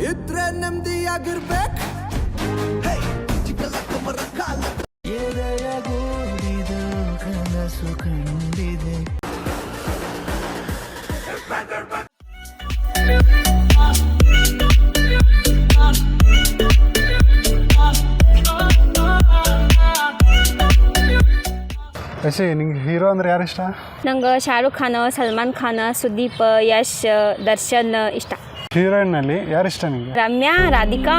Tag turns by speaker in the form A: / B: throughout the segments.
A: ಇದ್ರೆ ನೆಮ್ಮದಿಯಾಗಿರ್ಬೇಕು. ಕನಸು ಕಂಡಿದೆ.
B: ಯಶಿ ನಿಂಗೆ ಹೀರೋ ಅಂದ್ರೆ ಯಾರು ಇಷ್ಟ?
C: ನಂಗೆ ಶಾರುಖ್ ಖಾನ್ ಸಲ್ಮಾನ್ ಖಾನ್ ಸುದೀಪ್ ಯಶ್ ದರ್ಶನ್ ಇಷ್ಟ.
B: ಹೀರೋಯಿನ್ನಲ್ಲಿ ಯಾರು ಇಷ್ಟ ನಿಮಗೆ
C: ರಮ್ಯಾ ರಾಧಿಕಾ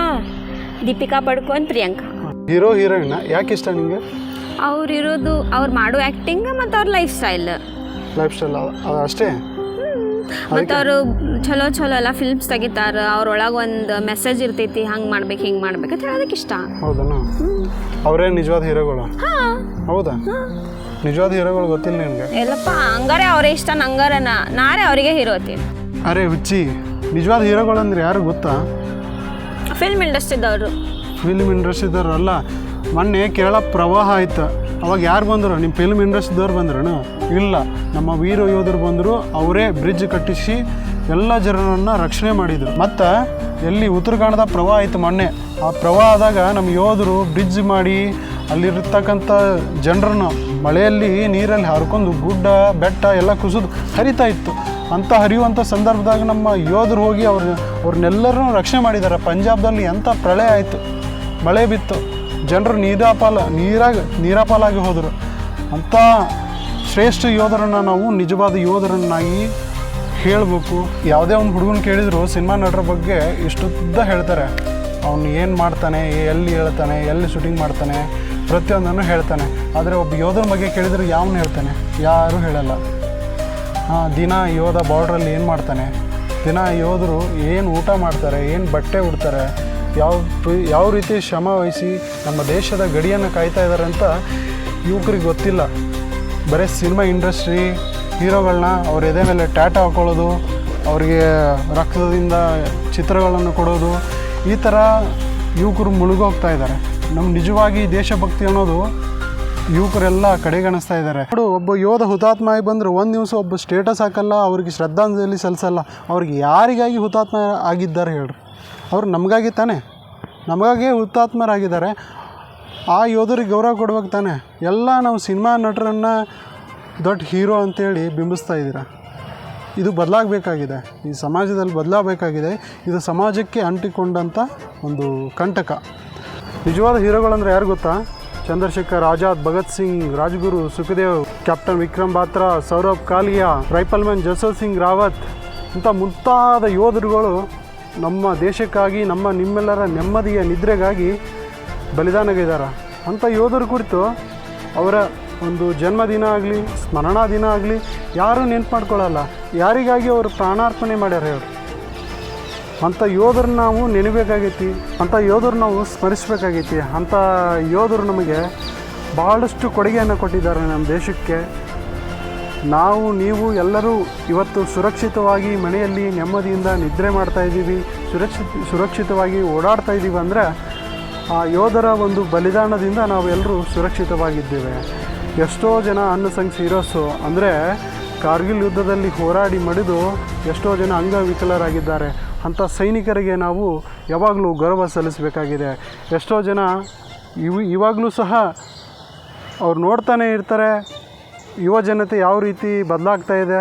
C: ದೀಪಿಕಾ ಪಡ್ಕೋನ್ ಪ್ರಿಯಾಂಕಾ.
B: ಹೀರೋ ಹೀರೋಯಿನ್ ಯಾಕೆ ಇಷ್ಟ ನಿಮಗೆ
C: ಅವ್ರು ಇರೋದು ಅವ್ರು ಮಾಡೋ ಆ್ಯಕ್ಟಿಂಗ್ ಮತ್ತು ಅವ್ರ ಲೈಫ್ ಸ್ಟೈಲ್
B: ಲೈಫ್ ಸ್ಟೈಲ್ ಅಷ್ಟೇ?
C: ಮತ್ತು ಅವರು ಚಲೋ ಚಲೋ ಎಲ್ಲ ಫಿಲ್ಮ್ಸ್ ತೆಗಿತಾರೆ ಅವ್ರೊಳಗೆ ಒಂದು ಮೆಸೇಜ್ ಇರ್ತೈತಿ ಹಂಗೆ ಮಾಡ್ಬೇಕು ಹಿಂಗೆ ಮಾಡ್ಬೇಕು ಅಂತ ಅದಕ್ಕೆ ಇಷ್ಟ.
B: ಹೌದಾ ಅವರೇ ನಿಜವಾದ ಹೀರೋಗಳು?
C: ಹಾಂ.
B: ಹೌದಾ? ನಿಜವಾದ ಹೀರೋಗಳು ಗೊತ್ತಿಲ್ಲ ನಿಮಗೆ
C: ಎಲ್ಲಪ್ಪ ಹಂಗಾರೆ ಅವರೇ ಇಷ್ಟ ನಂಗಾರೆ ನಾರೇ ಅವರಿಗೆ ಹೀರೋತಿ
B: ಅರೆ ಹುಚ್ಚಿ ನಿಜವಾದ ಹೀರೋಗಳು ಅಂದ್ರೆ ಯಾರು ಗೊತ್ತಾ?
C: ಫಿಲ್ಮ್ ಇಂಡಸ್ಟ್ರಿದವರು
B: ಫಿಲ್ಮ್ ಇಂಡಸ್ಟ್ರಿದವ್ರು ಅಲ್ಲ. ಮೊನ್ನೆ ಕೇರಳ ಪ್ರವಾಹ ಆಯ್ತು. ಅವಾಗ ಯಾರು ಬಂದರು? ನಿಮ್ಮ ಫಿಲ್ಮ್ ಇಂಡಸ್ಟ್ರಿದವ್ರು ಬಂದ್ರು ಇಲ್ಲ. ನಮ್ಮ ವೀರ ಯೋಧರು ಬಂದರು ಅವರೇ ಬ್ರಿಡ್ಜ್ ಕಟ್ಟಿಸಿ ಎಲ್ಲ ಜನರನ್ನು ರಕ್ಷಣೆ ಮಾಡಿದರು. ಮತ್ತು ಎಲ್ಲಿ ಉತ್ತರಕಾಂಡದ ಪ್ರವಾಹ ಆಯಿತು ಮೊನ್ನೆ. ಆ ಪ್ರವಾಹ ಆದಾಗ ನಮ್ಮ ಯೋಧರು ಬ್ರಿಡ್ಜ್ ಮಾಡಿ ಅಲ್ಲಿರ್ತಕ್ಕಂಥ ಜನರನ್ನು ಮಳೆಯಲ್ಲಿ ನೀರಲ್ಲಿ ಹರ್ಕೊಂಡು ಗುಡ್ಡ ಬೆಟ್ಟ ಎಲ್ಲ ಕುಸಿದು ಹರಿತಾ ಇತ್ತು. ಅಂಥ ಹರಿಯುವಂಥ ಸಂದರ್ಭದಾಗ ನಮ್ಮ ಯೋಧರು ಹೋಗಿ ಅವ್ರ ಅವ್ರನ್ನೆಲ್ಲರನ್ನೂ ರಕ್ಷಣೆ ಮಾಡಿದ್ದಾರೆ. ಪಂಜಾಬ್ದಲ್ಲಿ ಎಂಥ ಪ್ರಳಯ ಆಯಿತು, ಮಳೆ ಬಿತ್ತು, ಜನರು ನೀರಾಪಾಲ, ನೀರಾಗ, ನೀರಾಪಾಲಾಗಿ ಹೋದರು. ಅಂಥ ಶ್ರೇಷ್ಠ ಯೋಧರನ್ನು ನಾವು, ನಿಜವಾದ ಯೋಧರನ್ನಾಗಿ ಹೇಳಬೇಕು. ಯಾವುದೇ ಒಂದು ಹುಡುಗನ ಕೇಳಿದ್ರು ಸಿನಿಮಾ ನಟರ ಬಗ್ಗೆ ಇಷ್ಟುದ್ದ ಹೇಳ್ತಾರೆ. ಅವನು ಏನು ಮಾಡ್ತಾನೆ, ಎಲ್ಲಿ ಹೇಳ್ತಾನೆ, ಎಲ್ಲಿ ಶೂಟಿಂಗ್ ಮಾಡ್ತಾನೆ, ಪ್ರತಿಯೊಂದನ್ನು ಹೇಳ್ತಾನೆ. ಆದರೆ ಒಬ್ಬ ಯೋಧರ ಬಗ್ಗೆ ಕೇಳಿದರೆ ಯಾವನು ಹೇಳ್ತಾನೆ? ಯಾರೂ ಹೇಳಲ್ಲ. ದಿನ ಯೋಧ ಬಾರ್ಡ್ರಲ್ಲಿ ಏನು ಮಾಡ್ತಾನೆ? ದಿನ ಯೋಧರು ಏನು ಊಟ ಮಾಡ್ತಾರೆ, ಏನು ಬಟ್ಟೆ ಉಡ್ತಾರೆ, ಯಾವ ಯಾವ ರೀತಿ ಶ್ರಮ ವಹಿಸಿ ನಮ್ಮ ದೇಶದ ಗಡಿಯನ್ನು ಕಾಯ್ತಾ ಇದ್ದಾರೆ ಅಂತ ಯುವಕರಿಗೆ ಗೊತ್ತಿಲ್ಲ. ಬರೀ ಸಿನಿಮಾ ಇಂಡಸ್ಟ್ರಿ ಹೀರೋಗಳನ್ನ ಅವ್ರ ಎದೆ ಮೇಲೆ ಟ್ಯಾಟ ಹಾಕೊಳ್ಳೋದು, ಅವರಿಗೆ ರಕ್ತದಿಂದ ಚಿತ್ರಗಳನ್ನು ಕೊಡೋದು, ಈ ಥರ ಯುವಕರು ಮುಳುಗೋಗ್ತಾ ಇದ್ದಾರೆ ನಮ್ಮ ನಿಜವಾಗಿ ದೇಶಭಕ್ತಿ ಅನ್ನೋದು ಯುವಕರೆಲ್ಲ ಕಡೆಗಣಿಸ್ತಾ ಇದ್ದಾರೆ. ನೋಡು, ಒಬ್ಬ ಯೋಧ ಹುತಾತ್ಮ ಆಗಿ ಬಂದ್ರೆ ಒಂದು ದಿವಸ ಒಬ್ಬ ಸ್ಟೇಟಸ್ ಹಾಕಲ್ಲ, ಅವ್ರಿಗೆ ಶ್ರದ್ಧಾಂಜಲಿ ಸಲ್ಲಿಸಲ್ಲ. ಅವ್ರಿಗೆ ಯಾರಿಗಾಗಿ ಹುತಾತ್ಮ ಆಗಿದ್ದಾರೆ ಹೇಳ್ರಿ. ಅವ್ರು ನಮಗಾಗಿ ತಾನೆ. ನಮಗಾಗೆ ಹುತಾತ್ಮರಾಗಿದ್ದಾರೆ. ಆ ಯೋಧರಿಗೆ ಗೌರವ ಕೊಡ್ಬೇಕು ತಾನೆ. ಎಲ್ಲ ನಾವು ಸಿನಿಮಾ ನಟರನ್ನು ದೊಡ್ಡ ಹೀರೋ ಅಂತೇಳಿ ಬಿಂಬಿಸ್ತಾ ಇದ್ದೀರ. ಇದು ಬದಲಾಗಬೇಕಾಗಿದೆ. ಈ ಸಮಾಜದಲ್ಲಿ ಬದಲಾಗಬೇಕಾಗಿದೆ. ಇದು ಸಮಾಜಕ್ಕೆ ಅಂಟಿಕೊಂಡಂಥ ಒಂದು ಕಂಟಕ. ನಿಜವಾದ ಹೀರೋಗಳಂದ್ರೆ ಯಾರು ಗೊತ್ತಾ? ಚಂದ್ರಶೇಖರ್, ಆಜಾದ್, ಭಗತ್ ಸಿಂಗ್, ರಾಜ್ಗುರು, ಸುಖದೇವ್, ಕ್ಯಾಪ್ಟನ್ ವಿಕ್ರಮ್ ಬಾತ್ರಾ ಸೌರಭ್ ಕಾಲಿಯಾ ರೈಫಲ್ಮನ್ ಜಸವ್ ಸಿಂಗ್ ರಾವತ್. ಇಂಥ ಮುಂತಾದ ಯೋಧರುಗಳು ನಮ್ಮ ದೇಶಕ್ಕಾಗಿ, ನಮ್ಮ ನಿಮ್ಮೆಲ್ಲರ ನೆಮ್ಮದಿಯ ನಿದ್ರೆಗಾಗಿ ಬಲಿದಾನಗಿದ್ದಾರೆ ಅಂಥ ಯೋಧರ ಕುರಿತು ಅವರ ಒಂದು ಜನ್ಮದಿನ ಆಗಲಿ, ಸ್ಮರಣಾ ದಿನ ಆಗಲಿ, ಯಾರೂ ನೆನ್ಪು ಮಾಡ್ಕೊಳ್ಳಲ್ಲ. ಯಾರಿಗಾಗಿ ಅವರು ಪ್ರಾಣಾರ್ಪಣೆ ಮಾಡ್ಯಾರ ಹೇಳಿ ಅಂಥ ಯೋಧರನ್ನ ನಾವು ನೆನಬೇಕಾಗೈತಿ ಅಂಥ ಯೋಧರು ನಾವು ಸ್ಮರಿಸ್ಬೇಕಾಗೈತಿ ಅಂಥ ಯೋಧರು ನಮಗೆ ಭಾಳಷ್ಟು ಕೊಡುಗೆಯನ್ನು ಕೊಟ್ಟಿದ್ದಾರೆ ನಮ್ಮ ದೇಶಕ್ಕೆ. ನಾವು, ನೀವು ಎಲ್ಲರೂ ಇವತ್ತು ಸುರಕ್ಷಿತವಾಗಿ ಮನೆಯಲ್ಲಿ ನೆಮ್ಮದಿಯಿಂದ ನಿದ್ರೆ ಮಾಡ್ತಾ ಇದ್ದೀವಿ, ಸುರಕ್ಷಿತ, ಸುರಕ್ಷಿತವಾಗಿ ಓಡಾಡ್ತಾ ಇದ್ದೀವಿ ಅಂದರೆ, ಆ ಯೋಧರ ಒಂದು ಬಲಿದಾನದಿಂದ ನಾವು ಎಲ್ಲರೂ ಸುರಕ್ಷಿತವಾಗಿದ್ದೇವೆ. ಎಷ್ಟೋ ಜನ ಅನ್ನಸಂಗ್ ಹೀರೋಸು ಅಂದರೆ ಕಾರ್ಗಿಲ್ ಯುದ್ಧದಲ್ಲಿ ಹೋರಾಡಿ ಮಡಿದು ಎಷ್ಟೋ ಜನ ಅಂಗವಿಕಲರಾಗಿದ್ದಾರೆ. ಅಂಥ ಸೈನಿಕರಿಗೆ ನಾವು ಯಾವಾಗಲೂ ಗೌರವ ಸಲ್ಲಿಸಬೇಕಾಗಿದೆ. ಎಷ್ಟೋ ಜನ ಇವು ಇವಾಗಲೂ ಸಹ ಅವ್ರು ನೋಡ್ತಾನೆ ಇರ್ತಾರೆ. ಯುವ ಜನತೆ ಯಾವ ರೀತಿ ಬದಲಾಗ್ತಾ ಇದೆ?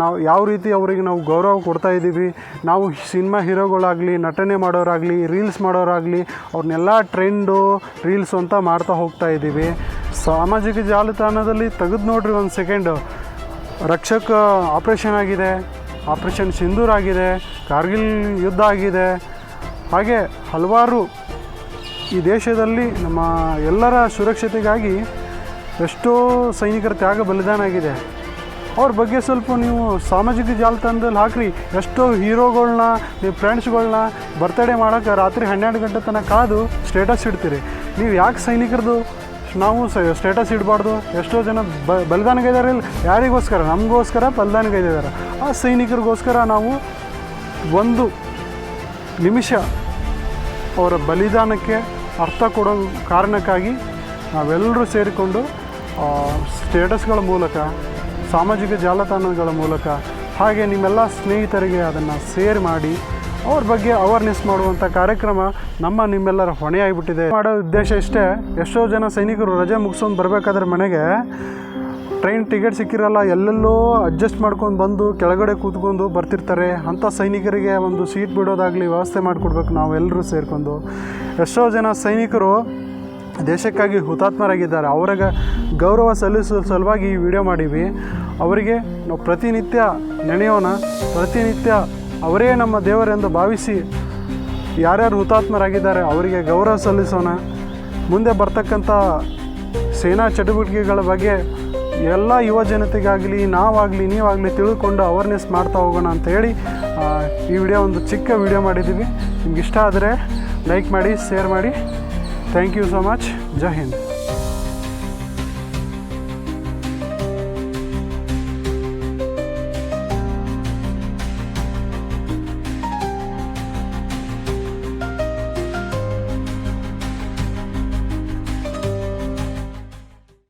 B: ನಾವು ಯಾವ ರೀತಿ ಅವರಿಗೆ ನಾವು ಗೌರವ ಕೊಡ್ತಾ ಇದ್ದೀವಿ? ನಾವು ಸಿನಿಮಾ ಹೀರೋಗಳಾಗಲಿ, ನಟನೆ ಮಾಡೋರಾಗಲಿ, ರೀಲ್ಸ್ ಮಾಡೋರಾಗಲಿ, ಅವ್ರನ್ನೆಲ್ಲ ಟ್ರೆಂಡು, ರೀಲ್ಸ್ ಅಂತ ಮಾಡ್ತಾ ಹೋಗ್ತಾ ಇದ್ದೀವಿ. ಸಾಮಾಜಿಕ ಜಾಲತಾಣದಲ್ಲಿ ತೆಗೆದು ನೋಡ್ರಿ ಒಂದು ಸೆಕೆಂಡು. ರಕ್ಷಕ ಆಪ್ರೇಷನ್ ಆಗಿದೆ. ಆಪ್ರೇಷನ್ ಸಿಂಧೂರ್ ಆಗಿದೆ, ಕಾರ್ಗಿಲ್ ಯುದ್ಧ ಆಗಿದೆ. ಹಾಗೆ ಹಲವಾರು ಈ ದೇಶದಲ್ಲಿ ನಮ್ಮ ಎಲ್ಲರ ಸುರಕ್ಷತೆಗಾಗಿ ಎಷ್ಟೋ ಸೈನಿಕರ ತ್ಯಾಗ ಬಲಿದಾನ ಆಗಿದೆ. ಅವ್ರ ಬಗ್ಗೆ ಸ್ವಲ್ಪ ನೀವು ಸಾಮಾಜಿಕ ಜಾಲತಾಣದಲ್ಲಿ ಹಾಕ್ರಿ. ಎಷ್ಟೋ ಹೀರೋಗಳನ್ನ ನೀವು ಫ್ರೆಂಡ್ಸ್ಗಳನ್ನ ಬರ್ತಡೇ ಮಾಡೋಕ್ಕೆ ರಾತ್ರಿ ಹನ್ನೆರಡು ಗಂಟೆ ತನಕ ಕಾದು ಸ್ಟೇಟಸ್ ಇಡ್ತೀರಿ. ನೀವು ಯಾಕೆ ಸೈನಿಕರದು ನಾವು ಸ್ಟೇಟಸ್ ಇಡಬಾರ್ದು. ಎಷ್ಟೋ ಜನ ಬ ಬಲಿದಾನಗೈದಾರೆ ಇಲ್ಲ, ಯಾರಿಗೋಸ್ಕರ? ನಮಗೋಸ್ಕರ ಬಲಿದಾನಗೈದಿದ್ದಾರೆ ಆ ಸೈನಿಕರಿಗೋಸ್ಕರ ನಾವು ಒಂದು ನಿಮಿಷ ಅವರ ಬಲಿದಾನಕ್ಕೆ ಅರ್ಥ ಕೊಡೋ ಕಾರಣಕ್ಕಾಗಿ ನಾವೆಲ್ಲರೂ ಸೇರಿಕೊಂಡು ಸ್ಟೇಟಸ್ಗಳ ಮೂಲಕ, ಸಾಮಾಜಿಕ ಜಾಲತಾಣಗಳ ಮೂಲಕ, ಹಾಗೆ ನಿಮ್ಮೆಲ್ಲ ಸ್ನೇಹಿತರಿಗೆ ಅದನ್ನು ಸೇರ್ ಮಾಡಿ ಅವ್ರ ಬಗ್ಗೆ ಅವೇರ್ನೆಸ್ ಮಾಡುವಂಥ ಕಾರ್ಯಕ್ರಮ ನಮ್ಮ ನಿಮ್ಮೆಲ್ಲರ ಹೊಣೆ ಆಗಿಬಿಟ್ಟಿದೆ. ಮಾಡೋ ಉದ್ದೇಶ ಇಷ್ಟೇ, ಎಷ್ಟೋ ಜನ ಸೈನಿಕರು ರಜೆ ಮುಗಿಸ್ಕೊಂಡು ಬರಬೇಕಾದ್ರೆ ಮನೆಗೆ ಟ್ರೈನ್ ಟಿಕೆಟ್ ಸಿಕ್ಕಿರಲ್ಲ, ಎಲ್ಲೆಲ್ಲೋ ಅಡ್ಜಸ್ಟ್ ಮಾಡ್ಕೊಂಡು ಬಂದು ಕೆಳಗಡೆ ಕೂತ್ಕೊಂಡು ಬರ್ತಿರ್ತಾರೆ. ಅಂಥ ಸೈನಿಕರಿಗೆ ಒಂದು ಸೀಟ್ ಬಿಡೋದಾಗಲಿ ವ್ಯವಸ್ಥೆ ಮಾಡಿಕೊಡ್ಬೇಕು ನಾವೆಲ್ಲರೂ ಸೇರಿಕೊಂಡು. ಎಷ್ಟೋ ಜನ ಸೈನಿಕರು ದೇಶಕ್ಕಾಗಿ ಹುತಾತ್ಮರಾಗಿದ್ದಾರೆ. ಅವರಿಗೆ ಗೌರವ ಸಲ್ಲಿಸುವ ಸಲುವಾಗಿ ಈ ವಿಡಿಯೋ ಮಾಡೀವಿ ಅವರಿಗೆ ನಾವು ಪ್ರತಿನಿತ್ಯ ನೆನೆಯೋಣ, ಪ್ರತಿನಿತ್ಯ ಅವರೇ ನಮ್ಮ ದೇವರೆಂದು ಭಾವಿಸಿ ಯಾರ್ಯಾರು ಹುತಾತ್ಮರಾಗಿದ್ದಾರೆ, ಅವರಿಗೆ ಗೌರವ ಸಲ್ಲಿಸೋಣ. ಮುಂದೆ ಬರ್ತಕ್ಕಂಥ ಸೇನಾ ಚಟುವಟಿಕೆಗಳ ಬಗ್ಗೆ ಎಲ್ಲ ಯುವ ಜನತೆಗಾಗಲಿ, ನಾವಾಗಲಿ, ನೀವಾಗಲಿ ತಿಳ್ಕೊಂಡು ಅವೇರ್ನೆಸ್ ಮಾಡ್ತಾ ಹೋಗೋಣ ಅಂತ ಹೇಳಿ ಈ ವಿಡಿಯೋ ಒಂದು ಚಿಕ್ಕ ವಿಡಿಯೋ ಮಾಡಿದ್ದೀವಿ. ನಿಮ್ಗೆ ಇಷ್ಟ ಆದರೆ ಲೈಕ್ ಮಾಡಿ ಶೇರ್ ಮಾಡಿ. Thank you so much Jai Hind